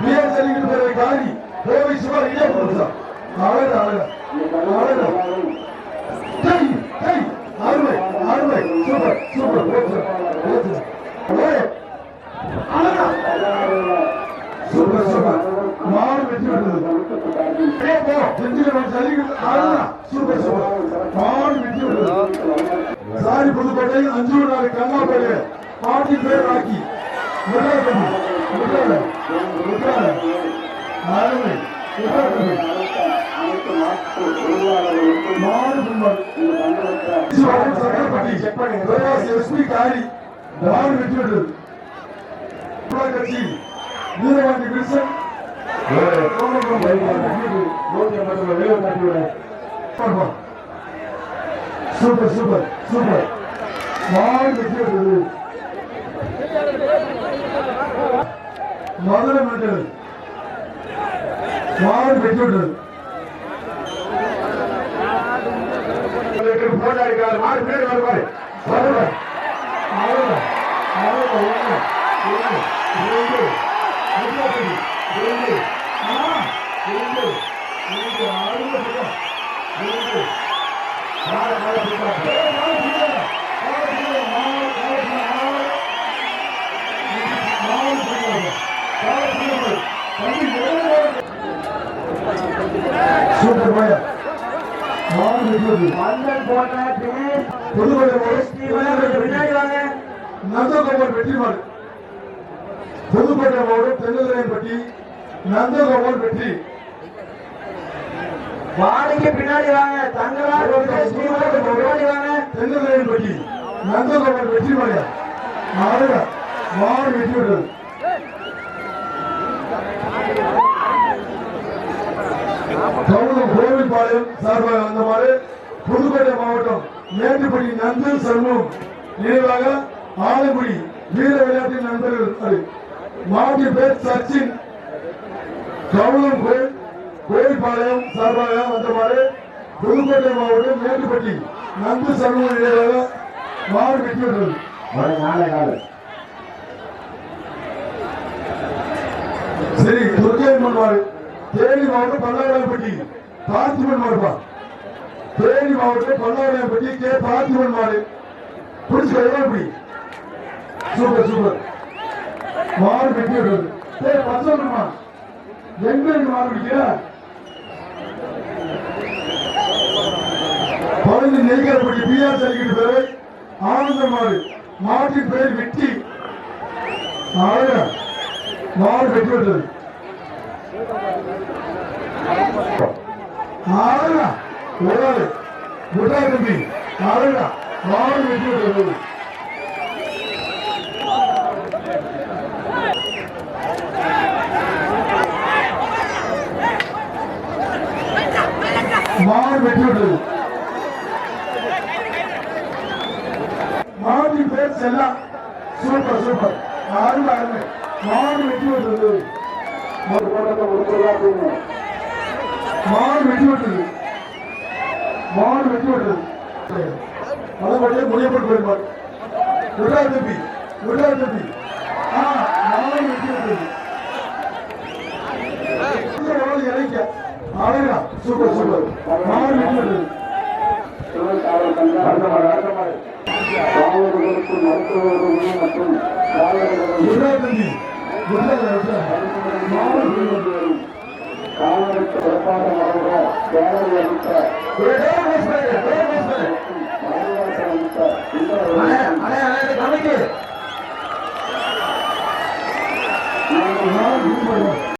PS அடிக்கிற காரி கோவை சுமார் இடியா கொடுத்தா அழகு அழகு அழகு ஜெய் ஜெய் அருமை அருமை சூப்பர் சூப்பர் ஓட்டு ஓட்டு ஓய் அழகா சூப்பர் சூப்பர் மாடு வெற்றி விடுறது அப்படியே போ செஞ்சில வந்து சலிக்கிறது அழகா சூப்பர் சூப்பர் மாடு வெற்றி விடுறது சாரி புதுக்கோட்டை அஞ்சு நாலு கண்ணாப்பள்ளி பாட்டி பேர் ஆக்கி முட்டாள் முட்டாள் முட்டாள் கிருஷ்ணன் சூப்பர் சூப்பர் சூப்பர் மாறு வெற்றி மதுரை மெண்டல் மாடு வெற்றி விடுறது போட்டா இருக்காரு மாடு பேர் வருவாரு வருவார் அவ்வளவு அவ்வளவு ஒண்ணு ஒண்ணு ரெண்டு முப்பது நந்தகோபால் வெற்றிமாறு புதுக்கோட்டை மாவட்டம் தென்னதிரையன்பட்டி நந்தகோபால் வெற்றி வாடிக்கு பின்னாடி வாங்க தங்கராஜ் பின்னாடி வாங்க தென்னதிரையன்பட்டி நந்தகோபால் வெற்றி மாறியா மாடுக மாடு வெற்றி விடுறது கவுனம் கோவில்பாளையம் சார்பாக வந்த மாதிரி புதுக்கோட்டை மாவட்டம் மேட்டுப்பட்டி நந்து சண்முகம் நினைவாக ஆலங்குடி வீர விளையாட்டு நண்பர்கள் மாவட்ட பேர் சச்சின். கவுனம் கோயில் கோயில்பாளையம் சார்பாக வந்த மாதிரி புதுக்கோட்டை மாவட்டம் மேட்டுப்பட்டி நந்து சண்முகம் நினைவாக மாடு வெற்றி பெற்றது சரி துர்க்கையம்மன் மாடு தேனி மாவட்டம் பல்லாவரப்பட்டி பார்த்திபன் மாடுப்பா தேனி மாவட்டம் பல்லாவரப்பட்டி கே பார்த்திபன் மாடு. பிடிச்சு எப்படி? Super super. மாடு கட்டி விடுறது. சரி பச்சைமா எங்க இருந்து மாடு பிடிக்கிற பழுது நெய்கரப்பட்டி பிஆர் சலிக்கிட்டு பேரு. ஆனந்த மாடு. மாட்டின் பெயர் வெட்டி. அழகா. மாடு கட்டி விடுறது. ஆளுடா ஒரு முட்டா தம்பி. ஆளுடா மாடு வெட்டி விடுறது வெற்றி வெட்டி விடுறது பேர் செல்லா. Super super. அருமை மாடு வெட்டி விட்டது. மாடு வெட்டி விட்டது. அதன்படியே முடியப்பட்டு போயிருப்பார் விடா தம்பி விடா தம்பி மாடு வெட்டி விட்டது. இந்த உடல் அழகா சூப்பர் சூப்பர். மாடு வெட்டி அண்ணே அண்ணே கமிட்டி மாடு